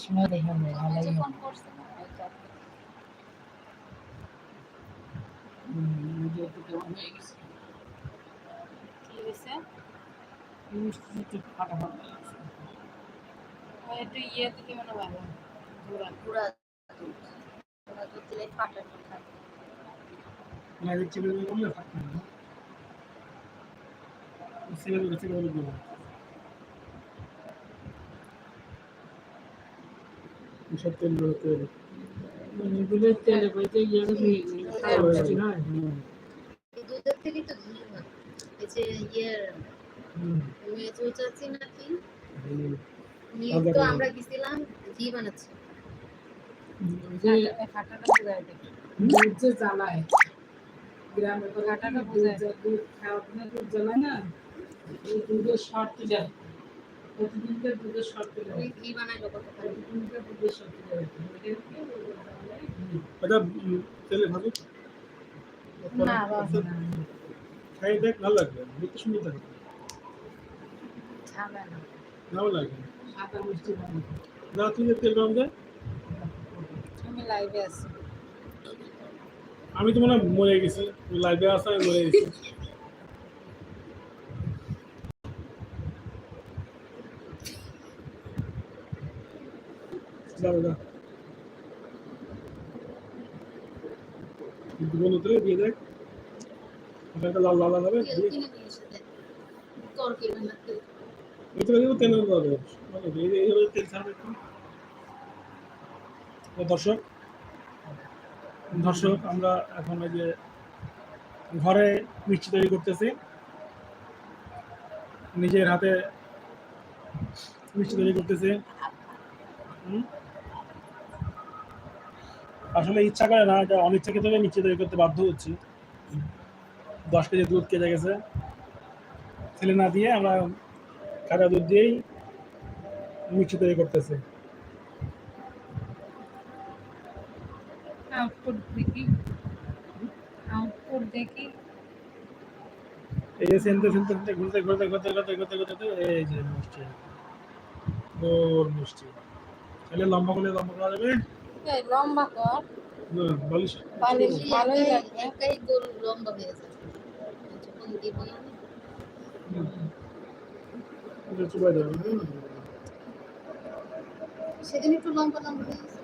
সময় দেখে ভালোই ফাটাফাটি ইয়ে দিলে মনে ভালো পুরা দুধ পুরা দুধ দিলে ফাটানো থাকে লাগে চিনি দিয়ে করলে থাকবে না সিলেট সিলেট বলে দেবো সব তেলগুলো তেল এগুলো তেলে বইতে গিয়ে খাওয়া মিষ্টি নয় হুম। এই দুধের থেকেই তো ঘি হয় এই যে ইয়ের হুম। মেজো নাকি নিয়ে তো আমরা গেছিলাম ঘি বানাচ্ছে। যে দুধ যে জ্বালায় গ্রামে করে কাঁটাটা বোঝায়। দুধ খাওয়ার দুধ জ্বালায় না? এই দুধের শর্ট যায়। প্রতিদিনকার দুধের শর্ট যায়। ঘি দুধের শর্ট যায়। এটা তেলে ভাজো না বাবা খাই দেখ ভালো লাগবে। দেখতে সুন্দর থাকে ঝামেলা। না ভালো লাগবে। সাদা মিষ্টি বানায় না তুই তেল গরম দেয়? আমি লাইভে আছি আমি তো মনে হয় মরে গেছি লাইভে আসা আমি মরে গেছি দিয়ে দেখ লাল লাল হবে তেল নিয়ে দর্শক দর্শক, আমরা এখন এই যে ঘরে মিষ্টি তৈরি করতেছি। নিজের হাতে মিষ্টি তৈরি করতেছি। আসলে ইচ্ছা করে না, এটা অনিচ্ছাকৃত মিষ্টি তৈরি করতে বাধ্য হচ্ছি। দশ কেজি দুধ কেটে গেছে। ছেলে না দিয়ে আমরা কাঁচা দুধ দিয়েই মিষ্টি তৈরি করতেছে। আউটপুট দেখি। আউটপুট দেখি। এই যে সেনতে সেনতে সেনতে ঘুরতে ঘুরতে ঘুরতে ঘুরতে ঘুরতে ঘুরতে এই যে মিষ্টি গোল মিষ্টি তাহলে লম্বা করলে লম্বা করা যাবে? এই লম্বা কর। না, বলিস বালিশ ভালোই লাগবে। একাই গোল লম্বা হয়ে যায় যখন দিব না। এটা চুবাই দেবে। সেদিন একটু লম্বা লম্বা হয়ে?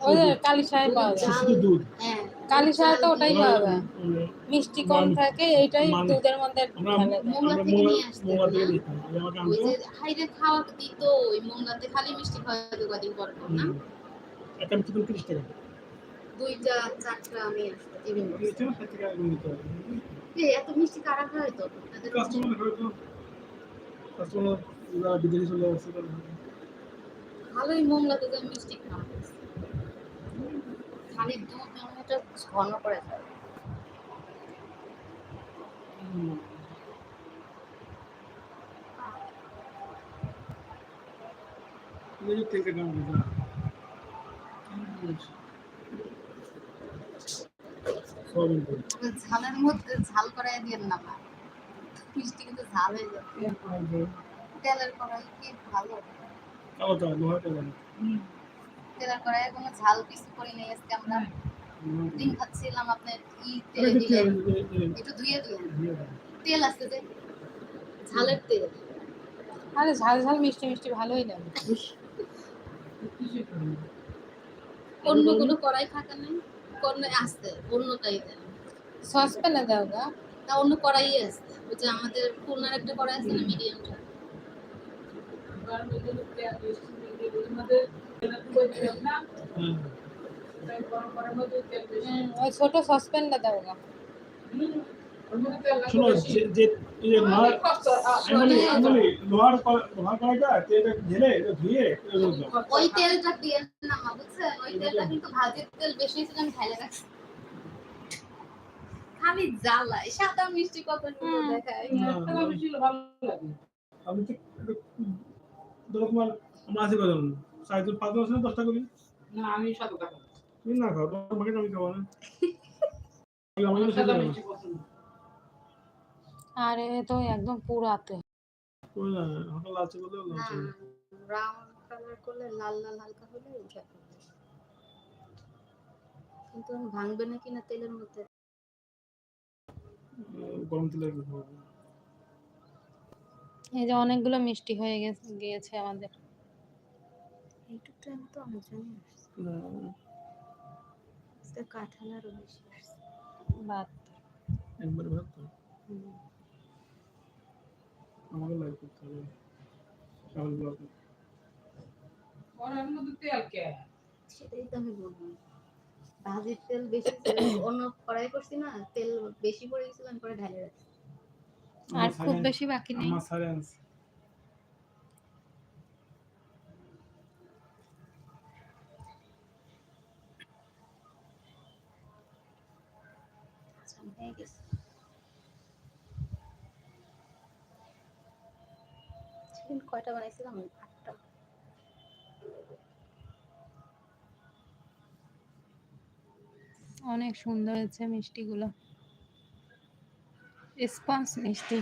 ওই যে সাহেব পাওয়া যায়। দুধ। হ্যাঁ। সাহেব তো ওটাই পাওয়া যায়। মিষ্টি কম থাকে এইটাই দুধের মধ্যে হাইরে খাওয়া দিত ওই খালি মিষ্টি কদিন পর পর না? একটা মিষ্টি তিরিশ টাকা দুইটা চারটা আমি এত মিষ্টি কারা খায় তো? কাস্টমার কাস্টমার যারা চলে আসছে ভালোই মোমলাতে তো মিষ্টি খাওয়া। খালি দুধ এটা ঘন করে খায়। এই যে তেলটা কেমন দিতে সয়াবিন ঝালের মধ্যে ঝাল করাই দিয়ে না মিষ্টি কিন্তু ঝাল হয়ে যায় তেলের কড়াই কি ভালো। তেলের কড়াই কোনো ঝাল কিছু করি নাই আজকে আমরা। ডিম খাচ্ছিলাম আপনার ই আরে তেলে যে দিলেন তেল, এই- এই- একটু ধুয়ে দিলেন তেল আছে যে ঝালের তেল। আরে ঝাল ঝাল মিষ্টি মিষ্টি ভালোই লাগে। অন্য কোনো কড়াই থাকা নেই কোন আসতে অন্যটাই দেন। সসপ্যানে দাও গা। তা অন্য কড়াই আসতে ওই যে আমাদের খুলনার একটা কড়াই আছে না মিডিয়ামটা। ওই ছোট সসপ্যানটা দাও শোনো যে যে লোহার লোহার লোহার কড়াইটা তেলটা ঢেলে ধুয়ে। ওই তেলটা দিয়ে না বুঝছেন ওই তেলটা কিন্তু ভাজির তেল বেশি ছিল আমি রাখছি জ্বালায় সাদা মিষ্টি কত ভালো লাগে। আমি তো তোমার আমরা আছে সাড়ে পাঁচ দশটা করি? না আমি তুমি না খাও আমি খাব না। আর এ তো একদম পুরাতে ওই না হালকা লালচে করলে লালচে ব্রাউন কালার করলে লাল লাল হালকা হলে উঠে কিন্তু ভাঙবে নাকি না তেলের মধ্যে। গরম এই যে অনেকগুলো মিষ্টি হয়ে গেছে গিয়েছে আমাদের। এইটুকু আমি তো কাঁঠাল বেশি আসছে। একবারে আমাকে লাইক করতে হবে। সকাল ব্লগ ওর মধ্যে তেল কে? সেটাই তো আমি বলব ভাজির তেল বেশি ছিল। অন্য কড়াই করছি না তেল বেশি পড়ে গেছিল আমি পরে ঢালে রাখছি। আর খুব বেশি বাকি নেই। আমার হয়ে গেছে সেদিন কয়টা বানাইছিলাম? আটটা। অনেক সুন্দর হয়েছে মিষ্টিগুলো। স্পঞ্জ মিষ্টি।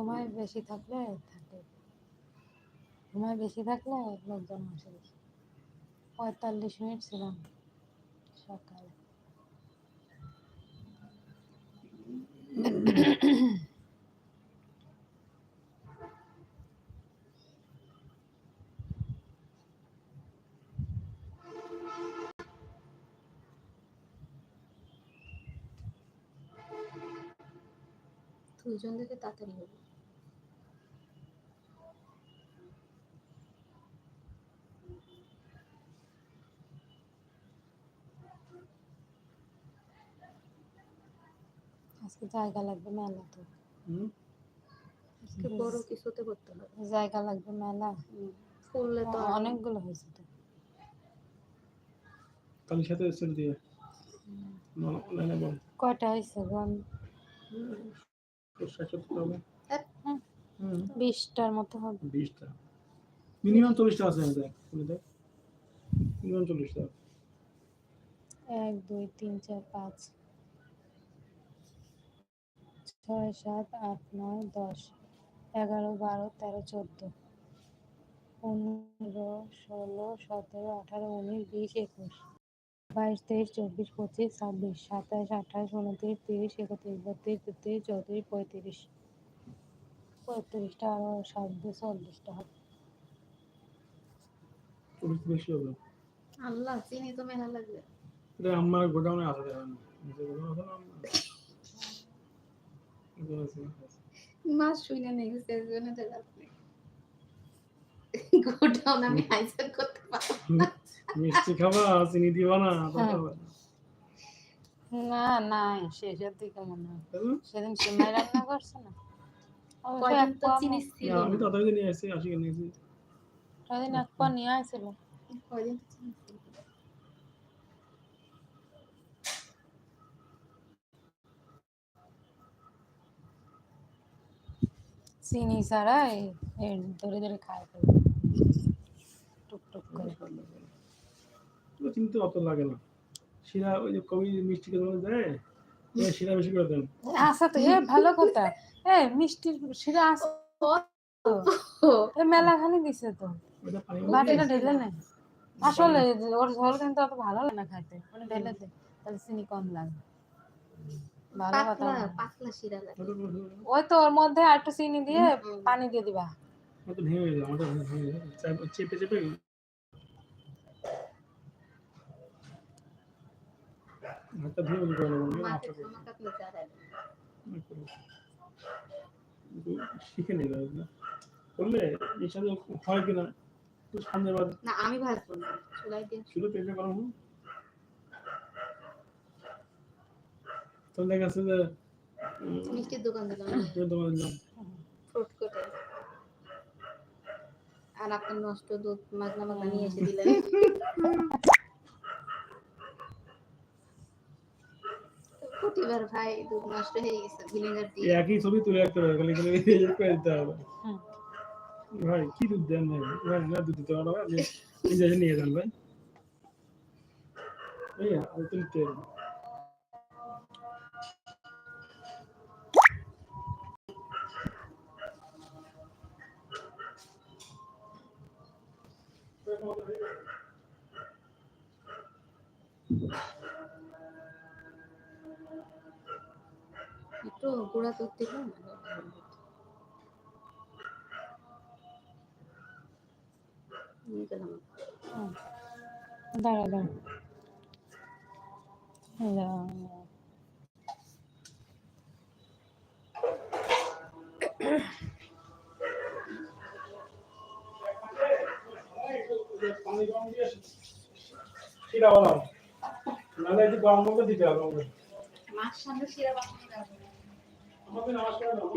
সময় বেশি থাকলে থাকে। সময় বেশি থাকলে লোকজন আসে বেশি। পঁয়তাল্লিশ মিনিট ছিলাম সকালে। দুজন দেখে তাড়াতাড়ি হবে। আজকে জায়গা লাগবে মেলা তো। আজকে বড় কিছুতে করতে হবে। জায়গা লাগবে মেলা। ফুললে তো অনেকগুলো হয়েছে তো। কালির সাথে সেল দিয়ে কয়টা হয়েছে গন। হুম। বিশটার মতো হবে। বিশটা। মিনিমাম চল্লিশটা আছে দেখ মিনিমাম চল্লিশটা। এক দুই তিন চার পাঁচ। ছয় সাত আট নয় দশ এগারো বারো তেরো চোদ্দ পনেরো ষোলো সতেরো আঠারো উনিশ বিশ একুশ বাইশ তেইশ চব্বিশ পঁচিশ ছাব্বিশ সাতাশ আঠাশ উনত্রিশ তিরিশ একত্রিশ বত্রিশ তেত্রিশ চৌত্রিশ পঁয়ত্রিশ পঁয়ত্রিশটা আরও সাত চল্লিশটা। হবে আল্লাহ চিনি তো মেলা লাগবে। আমার গোডাউনে আসা যাবে না। না। মাছ শুনে নেই সেজন্য তো রাখবে গোটাউন আমি হাইজার করতে পারব মিষ্টি খাবা চিনি দিবা না তা হ্যাঁ। না। না নাই শেষের দিকে মনে হয়। সেদিন সিমাই রান্না করছে না। কয়দিন তো চিনি ছিল। না, আমি তাড়াতাড়ি নিয়ে আসছি আশি নিয়েছি সেদিন এক পা নিয়ে আসছিল কয়দিন? চিনি ছাড়া ধরে ধরে খায় টুকটুক করে। তো চিনতে অত লাগে না। শিরা ওই যে কবি মিষ্টি কেমন দেয় শিরা বেশি করে দেন। আচ্ছা তো এ ভালো কথা। এ মিষ্টির শিরা আছে মেলা খালি দিছে তো। বাটিটা ঢেলে নেয় আসলে ওর ঝোল কিন্তু অত ভালো লাগে না খাইতে। মানে ঢেলে দে তাহলে চিনি কম লাগে। ভালো কথা পাতলা শিরা লাগে। ওটা ওটা- ওই তো ওর মধ্যে চিনি দিয়ে পানি দিয়ে দিবা। ভেঙে আমাদের ভেঙে চেপে চেপে হাতটা শিখে নেবে। করলে হয় কিনা? সামনে বার না আমি ভাজবো না। চুলাই দিয়ে। করা তো দেখা যাচ্ছে যে মিষ্টির দোকান দিলাম। তোমার নাম ফ্রুট কোটে আর আপনার নষ্ট দুধ মাজনা মাজনা নিয়ে এসে দিলেন। প্রতিবার ভাই দুধ নষ্ট হয়ে গেছে ভিনেগার দিয়ে। একই ছবি তুলে রাখতে হবে খালি খালি করে দিতে হবে। ভাই কি দুধ দেন ভাই? ভাই না দুধ দিতে পারো আপনি নিজে নিয়ে যান ভাই। এই আর তুমি তেল একটু গুঁড়া দুধ দিল নিয়ে গেলাম হুম। দাঁড়া দাঁড়া এই বানাও নাহলে গরম দিতে হবে মাছ সামনে শিরা নামাজ পড়া দাও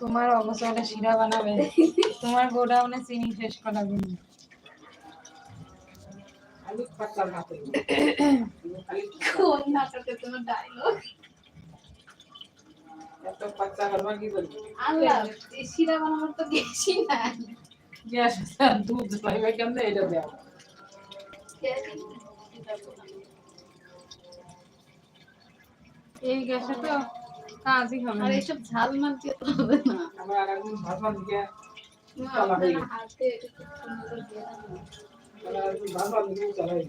তোমার অবসরে শিরা বানাবে। তোমার গোডাউনে চিনি শেষ করা কোন নাটকে তোমার ডায়লগ এত পাতলা কি বলবি? আল্লাহ এই শিরা বানানোর তো গেছি না গ্যাস দুধ পাইবে কেমনে এটা দেওয়া এই গ্যাসে তো কাজই হবে আর না। এইসব ঝাল মাল দিয়ে তো হবে না আমার আর একদিন ভাবলাম যে মা, চালা হয়ে আপনার হাতে একটু সুন্দর দিয়ে দাও না। আমার আর একদিন ভাবলাম যে চালাই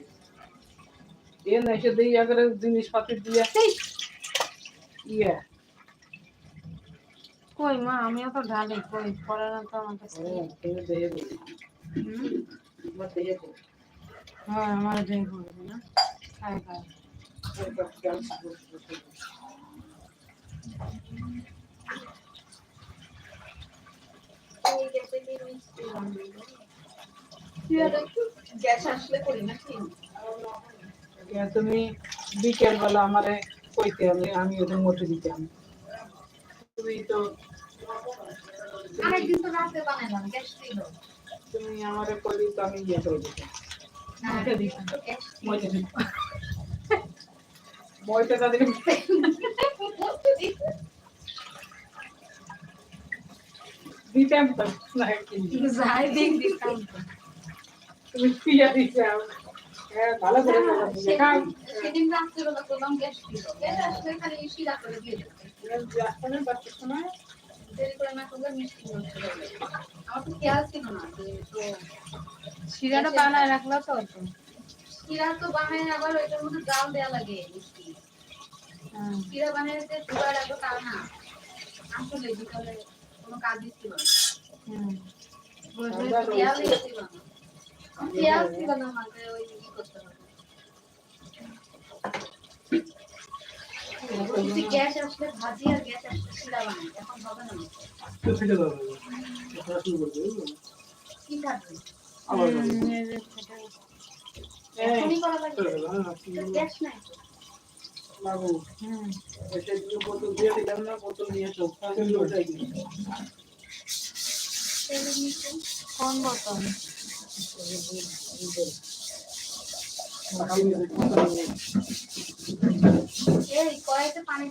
এ না এসে দিই আগে জিনিসপাতি দিয়ে ইয়ে কই মা? আমিও তো ঢালি কই? পরে না তো আমার কাছে দিই হ্যাঁ আমার ড্রিঙ্ক করবে না? খাই খাই আসলে করি নাকি? তুমি বিকেল বেলা আমারে কইতে হবে আমি ওদের মোটে দিতে দিতাম তুমি ভালো করে সেদিন- রাত্রেবেলা করলাম গ্যাস ছিল গ্যাস আসলে খালি শিরা করে দিয়ে আসলে সময় দেরি করে না করলে মিষ্টি নষ্ট হয়ে আমার তো খেয়াল ছিল না তো শিরাটা বানায় রাখল তো তো শিরা তো বানায় আবার ওইটার মধ্যে জাল দেওয়া লাগে মিষ্টি। শিরা বানিয়ে যে দুবার রাখব তা না। আসলে বিকালে কোনো কাজই ছিল না। হুম। বসে ছিল না খেয়াল ছিল না মাঝে ওই ই করতে হবে। গ্যাস আসলে ভাজি আর গ্যাস আসলে শিরা বানাই এখন হবে না তো থেকে দাও পড়া শুরু করতে বুঝলো? কি থাকবে? আবার হুম, এই যে সেটা- এখনই করা লাগবে। গ্যাস নাই তো। বাবু হুম। এসে দুটো বোতল দিয়ে দিলাম না বোতল নিয়ে চোখ ওটাই কোন বোতল। এই কয়েতে পানি